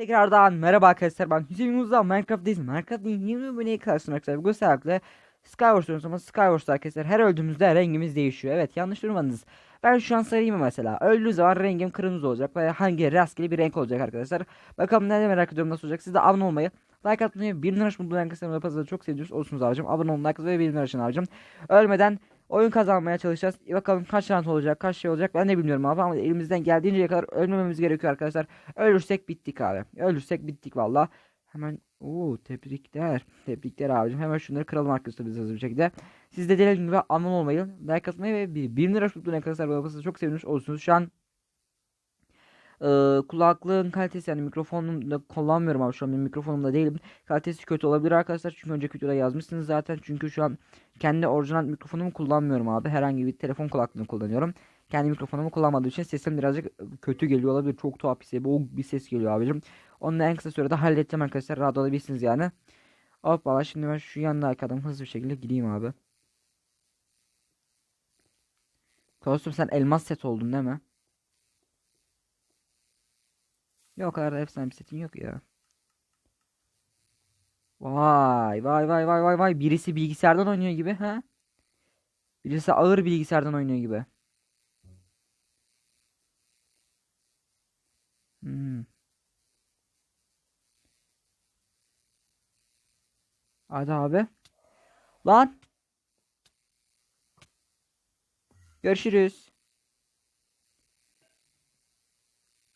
Tekrardan merhaba arkadaşlar ben Hüseyin Uzan Minecraft'tayız. Minecraft'ın yeni bölümüne karşısına arkadaşlar. Bu sebeple Skywars oynuyoruz ama Skywars'ta arkadaşlar her öldüğümüzde rengimiz değişiyor. Evet yanlış durmadınız. Ben şu an sarayım mesela. Öldüğü zaman rengim kırmızı olacak veya hangi rastgele bir renk olacak arkadaşlar. Bakalım ne merak ediyorum nasıl olacak. Siz de abone olmayı, like atmayı, bildirim açmayı arkadaşlarımı yaparsanız çok seviniyoruz. Olsunuz abicim. Abone olun, like ve bildirim açın abicim. Ölmeden oyun kazanmaya çalışacağız. Bakalım kaç rant olacak, kaç şey olacak ben de bilmiyorum abi ama elimizden geldiğince kadar ölmememiz gerekiyor arkadaşlar. Ölürsek bittik abi. Ölürsek bittik valla. Hemen ooo tebrikler. Tebrikler abicim. Hemen şunları kıralım arkadaşlar biz hızlı bir şekilde. Siz de dediğim gibi abone olmayı, like atmayı ve bir 1 lira tuttuğuna arkadaşlar bu yapısı çok sevinmiş olursunuz. Şu an e, kulaklığın kalitesi yani mikrofonum da kullanmıyorum abi şu an mikrofonumda değilim. Kalitesi kötü olabilir arkadaşlar çünkü önceki videoda yazmışsınız zaten. Çünkü şu an kendi orijinal mikrofonumu kullanmıyorum abi. Herhangi bir telefon kulaklığını kullanıyorum. Kendi mikrofonumu kullanmadığım için sesim birazcık kötü geliyor olabilir. Çok tuhaf bir ses, boğuk bir ses geliyor abicim. Onu da en kısa sürede halledeceğim arkadaşlar. Rahat olabilirsiniz yani. Hoppala şimdi ben şu yanındaki adamı hızlı bir şekilde gideyim abi. Dostum sen elmas set oldun değil mi? Yok o kadar da efsane bir setin yok ya. Vay vay vay vay vay vay birisi bilgisayardan oynuyor gibi ha? Birisi ağır bilgisayardan oynuyor gibi. Hmm. Hadi abi. Lan. Görüşürüz.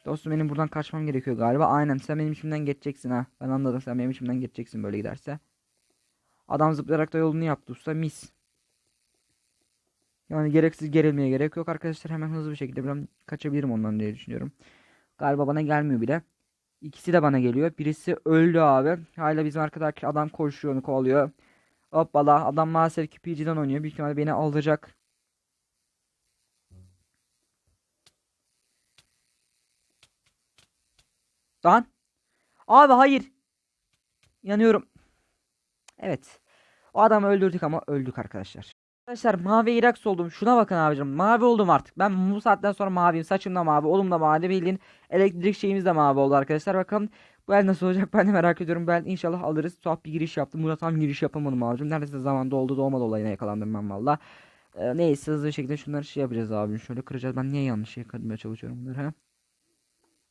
Dostum benim buradan kaçmam gerekiyor galiba. Aynen sen benim içimden geçeceksin ha. Ben anladım sen benim içimden geçeceksin böyle giderse. Adam zıplayarak da yolunu yaptı usta mis. Yani gereksiz gerilmeye gerek yok arkadaşlar. Hemen hızlı bir şekilde ben kaçabilirim ondan diye düşünüyorum. Galiba bana gelmiyor bile. İkisi de bana geliyor. Birisi öldü abi. Hala bizim arkadaki adam koşuyor onu kovalıyor. Hoppala adam maalesef ki PG'den oynuyor. Büyük ihtimalle beni alacak. Lan. Abi hayır. Yanıyorum. Evet. O adamı öldürdük ama öldük arkadaşlar. Arkadaşlar mavi Iraks oldum. Şuna bakın abicim. Mavi oldum artık. Ben bu saatten sonra maviyim. Saçım da mavi. Oğlum da mavi. Bildiğin elektrik şeyimiz de mavi oldu arkadaşlar. Bakalım bu el nasıl olacak ben de merak ediyorum. Ben inşallah alırız. Tuhaf bir giriş yaptım. Burada tam giriş yapamadım abicim. Neredeyse zamanda oldu doğmadı olayına yakalandım ben valla. Ee, neyse hızlı bir şekilde şunları şey yapacağız abicim. Şöyle kıracağız. Ben niye yanlış şey kırmaya çalışıyorum bunları ha?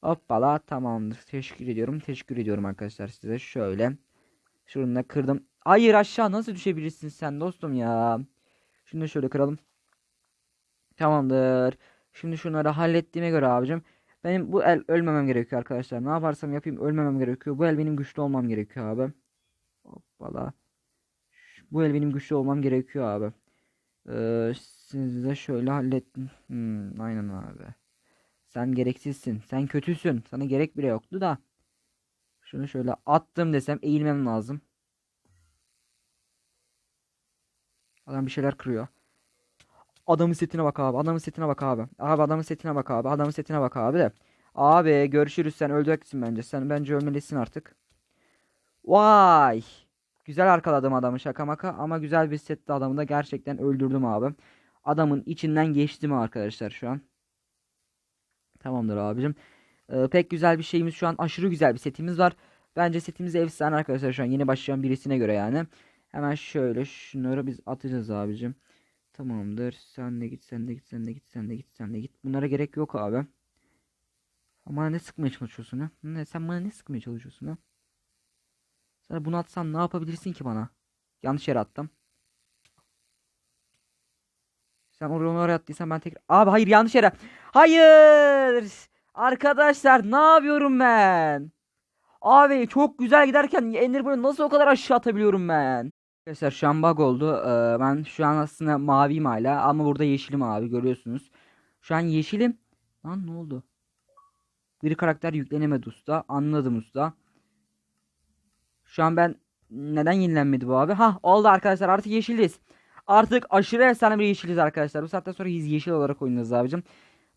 Hoppala tamamdır. Teşekkür ediyorum. Teşekkür ediyorum arkadaşlar size. Şöyle. Şunu da kırdım. Hayır aşağı nasıl düşebilirsin sen dostum ya. Şunu da şöyle kıralım. Tamamdır. Şimdi şunları hallettiğime göre abicim. Benim bu el ölmemem gerekiyor arkadaşlar. Ne yaparsam yapayım ölmemem gerekiyor. Bu el benim güçlü olmam gerekiyor abi. Hoppala. Bu el benim güçlü olmam gerekiyor abi. Ee, siz de şöyle hallettim. Hmm, aynen abi. Sen gereksizsin. Sen kötüsün. Sana gerek bile yoktu da. Şunu şöyle attım desem eğilmem lazım. Adam bir şeyler kırıyor. Adamın setine bak abi. Adamın setine bak abi. Abi adamın setine bak abi. Adamın setine bak abi de. Abi görüşürüz sen öleceksin bence. Sen bence ölmelisin artık. Vay. Güzel arkaladım adamı şaka maka ama güzel bir sette adamı da gerçekten öldürdüm abi. Adamın içinden geçtim arkadaşlar şu an. Tamamdır abicim. Ee, pek güzel bir şeyimiz şu an aşırı güzel bir setimiz var. Bence setimiz efsane arkadaşlar şu an yeni başlayan birisine göre yani. Hemen şöyle şunları biz atacağız abicim. Tamamdır. Sen de git, sen de git, sen de git, sen de git, sen de git. Bunlara gerek yok abi. Ama ne sıkmaya çalışıyorsun ha? Ne, sen bana ne sıkmaya çalışıyorsun ha? Sana bunu atsam ne yapabilirsin ki bana? Yanlış yere attım. Sen oraya oraya attıysan ben tekrar... Abi hayır yanlış yere. Hayır. Arkadaşlar ne yapıyorum ben? Abi çok güzel giderken Enderpearl'ı nasıl o kadar aşağı atabiliyorum ben? Arkadaşlar şu an bug oldu. Ee, ben şu an aslında maviyim hala ama burada yeşilim abi görüyorsunuz. Şu an yeşilim. Lan ne oldu? Bir karakter yüklenemedi usta. Anladım usta. Şu an ben neden yenilenmedi bu abi? Ha oldu arkadaşlar artık yeşiliz. Artık aşırı efsane bir yeşiliz arkadaşlar. Bu saatten sonra yeşil olarak oynayacağız abicim.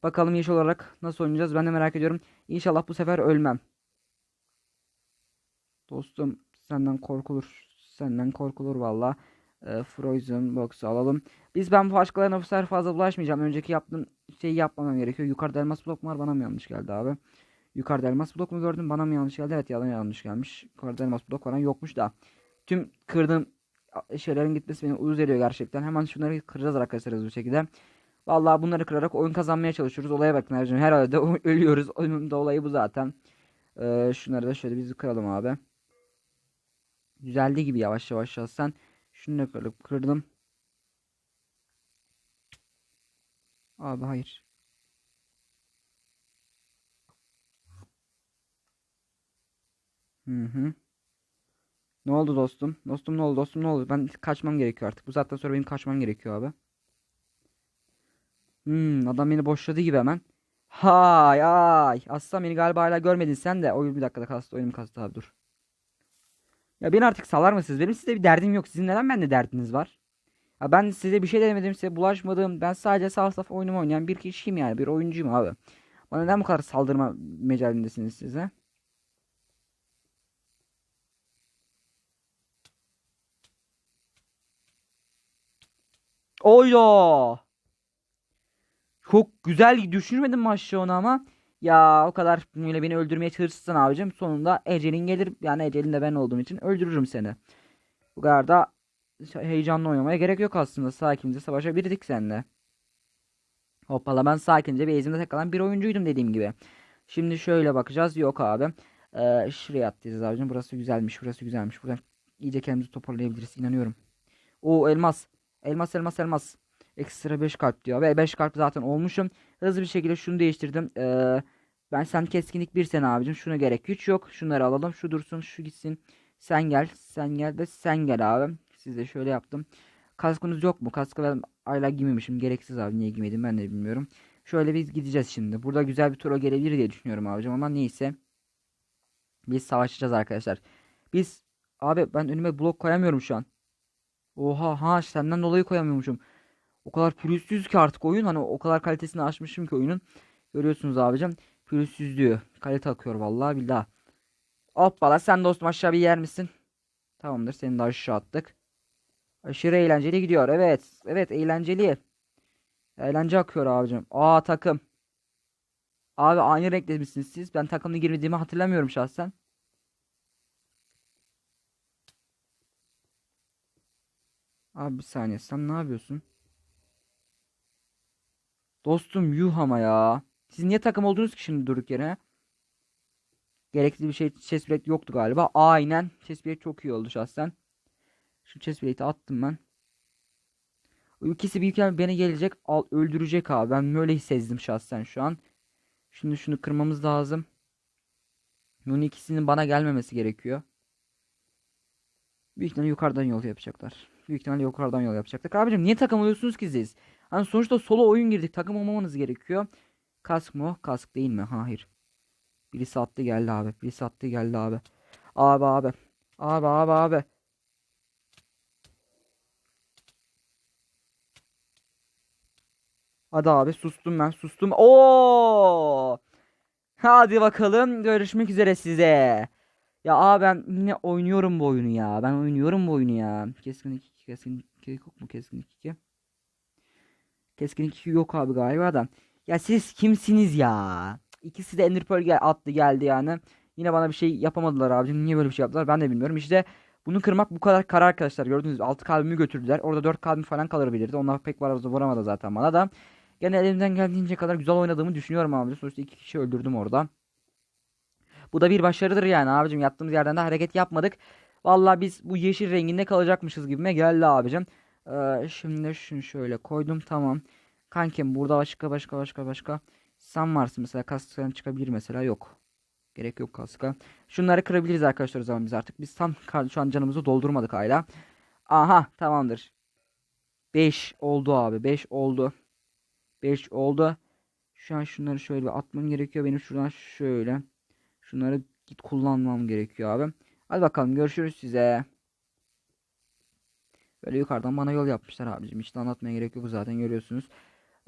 Bakalım yeşil olarak nasıl oynayacağız ben de merak ediyorum. İnşallah bu sefer ölmem. Dostum senden korkulur. Senden korkulur valla. E, Frozen Box'u alalım. Biz ben başkalarına bu sefer fazla bulaşmayacağım. Önceki yaptığım şeyi yapmamam gerekiyor. Yukarıda elmas blok var bana mı yanlış geldi abi? Yukarıda elmas blok mu gördüm? Bana mı yanlış geldi? Evet yalan yanlış gelmiş. Yukarıda elmas blok falan yokmuş da. Tüm kırdığım şeylerin gitmesi beni uyuz ediyor gerçekten. Hemen şunları kıracağız arkadaşlar hızlı şekilde. Vallahi bunları kırarak oyun kazanmaya çalışıyoruz. Olaya bakın Ercan. Herhalde ölüyoruz. Oyunun da olayı bu zaten. Ee, şunları da şöyle biz kıralım abi. Güzeldi gibi yavaş yavaş sen. Şunu da kırdım. Abi hayır. Hı hı. Ne oldu dostum? Dostum ne oldu? Dostum ne oldu? Ben kaçmam gerekiyor artık. Bu saatten sonra benim kaçmam gerekiyor abi. Hmm, adam beni boşladı gibi hemen. Hay ay. Aslan beni galiba hala görmedin sen de. Oyun bir dakikada kastı. Oyunum kastı abi dur. Ya beni artık salar mısınız? Benim size bir derdim yok. Sizin neden bende derdiniz var? Ya ben size bir şey demedim, size bulaşmadım. Ben sadece sağ saf oyunumu oynayan bir kişiyim yani. Bir oyuncuyum abi. Bana neden bu kadar saldırma mecalindesiniz size? Oydo. Çok güzel düşürmedim aşağı onu ama. Ya o kadar böyle beni öldürmeye çalışırsan abicim sonunda ecelin gelir. Yani ecelin de ben olduğum için öldürürüm seni. Bu kadar da heyecanlı oynamaya gerek yok aslında. Sakince savaşabilirdik seninle. Hoppala ben sakince bir ezimde tek bir oyuncuydum dediğim gibi. Şimdi şöyle bakacağız. Yok abi. Ee, şuraya atlayacağız abicim. Burası güzelmiş. Burası güzelmiş. Buradan iyice kendimizi toparlayabiliriz. inanıyorum. O elmas. Elmas elmas elmas. Ekstra 5 kalp diyor. Ve 5 kalp zaten olmuşum. Hızlı bir şekilde şunu değiştirdim. Ee, ben sen keskinlik bir sene abicim. Şuna gerek güç yok. Şunları alalım. Şu dursun. Şu gitsin. Sen gel. Sen gel ve sen gel abi. Siz de şöyle yaptım. Kaskınız yok mu? Kaskı ben hala giymemişim. Gereksiz abi. Niye giymedim ben de bilmiyorum. Şöyle biz gideceğiz şimdi. Burada güzel bir tura gelebilir diye düşünüyorum abicim ama neyse. Biz savaşacağız arkadaşlar. Biz abi ben önüme blok koyamıyorum şu an. Oha ha senden dolayı koyamıyormuşum. O kadar pürüzsüz ki artık oyun. Hani o kadar kalitesini aşmışım ki oyunun. Görüyorsunuz abicim. Pürüzsüzlüğü. Kalite akıyor vallahi billahi. Hoppala sen dostum aşağı bir yer misin? Tamamdır seni de aşağı attık. Aşırı eğlenceli gidiyor. Evet. Evet eğlenceli. Eğlence akıyor abicim. Aa takım. Abi aynı renkte misiniz siz? Ben takımda girmediğimi hatırlamıyorum şahsen. Abi bir saniye sen ne yapıyorsun? Dostum yuh ama ya. Siz niye takım oldunuz ki şimdi durduk yere? Gerekli bir şey chest plate yoktu galiba. Aynen. Chest plate çok iyi oldu şahsen. Şu chest plate'i attım ben. İkisi büyük beni gelecek al öldürecek abi. Ben böyle hissezdim şahsen şu an. Şimdi şunu kırmamız lazım. Bunun ikisinin bana gelmemesi gerekiyor. Büyük ihtimalle yukarıdan yol yapacaklar. Büyük ihtimalle yukarıdan yol yapacaklar. Abicim niye takım oluyorsunuz ki siz? Hani sonuçta solo oyun girdik. Takım olmamanız gerekiyor. Kask mı? Kask değil mi? Hayır. Birisi attı geldi abi. Birisi attı geldi abi. Abi abi. Abi abi abi. Hadi abi sustum ben sustum. Oo! Hadi bakalım görüşmek üzere size. Ya abi ben yine oynuyorum bu oyunu ya. Ben oynuyorum bu oyunu ya. Keskin 2 keskin 2 yok mu keskin 2? Keskin 2 yok abi galiba da. Ya siz kimsiniz ya? İkisi de Ender Pearl gel attı geldi yani. Yine bana bir şey yapamadılar abicim. Niye böyle bir şey yaptılar ben de bilmiyorum. İşte bunu kırmak bu kadar kara arkadaşlar. Gördünüz mü? 6 kalbimi götürdüler. Orada 4 kalbim falan kalabilirdi. Onlar pek var vuramadı zaten bana da. Gene elimden geldiğince kadar güzel oynadığımı düşünüyorum abi. Sonuçta iki kişi öldürdüm orada. Bu da bir başarıdır yani abicim. Yattığımız yerden de hareket yapmadık. Vallahi biz bu yeşil renginde kalacakmışız gibime geldi abicim. Ee, şimdi şunu şöyle koydum tamam. Kankim burada başka başka başka başka. Sen varsın mesela kasktan çıkabilir mesela yok. Gerek yok kaska. Şunları kırabiliriz arkadaşlar o zaman biz artık. Biz tam şu an canımızı doldurmadık hala. Aha tamamdır. 5 oldu abi 5 oldu. 5 oldu. Şu an şunları şöyle bir atmam gerekiyor. Benim şuradan şöyle. Şunları git kullanmam gerekiyor abi. Hadi bakalım görüşürüz size. Böyle yukarıdan bana yol yapmışlar abicim. Hiç de anlatmaya gerek yok zaten görüyorsunuz.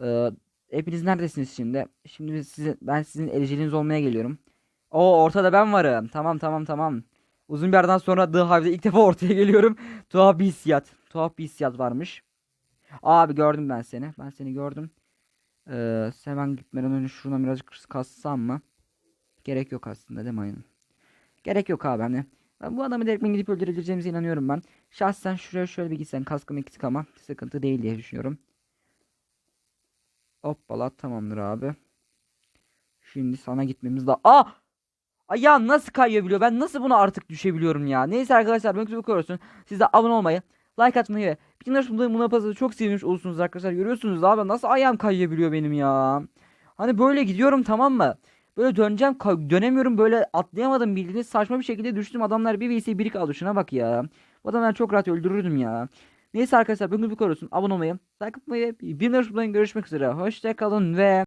Ee, hepiniz neredesiniz şimdi? Şimdi size, ben sizin ericiliğiniz olmaya geliyorum. O ortada ben varım. Tamam tamam tamam. Uzun bir aradan sonra The Hive'de ilk defa ortaya geliyorum. Tuhaf bir hissiyat. Tuhaf bir hissiyat varmış. Abi gördüm ben seni. Ben seni gördüm. Ee, hemen gitmeden önce şuradan birazcık kassam mı? Gerek yok aslında değil mi aynen? Gerek yok abi hani. Bu adamı direkt gidip öldürebileceğimize inanıyorum ben. Şahsen şuraya şöyle bir gitsen kaskım eksik ama sıkıntı değil diye düşünüyorum. Hoppala tamamdır abi. Şimdi sana gitmemiz daha... Aa! Ay ya nasıl kayabiliyor? Ben nasıl buna artık düşebiliyorum ya? Neyse arkadaşlar ben YouTube koruyorsun. Siz de abone olmayı, like atmayı ve bütün buna, buna fazla çok sevinmiş olursunuz arkadaşlar. Görüyorsunuz abi nasıl ayağım kayabiliyor benim ya. Hani böyle gidiyorum tamam mı? Böyle döneceğim dönemiyorum böyle atlayamadım bildiğiniz saçma bir şekilde düştüm. Adamlar bir vs 1 kaldı şuna bak ya. Bu adamları çok rahat öldürürdüm ya. Neyse arkadaşlar bugün bu korusun. Abone olmayı, like atmayı, bir görüşmek üzere. Hoşçakalın ve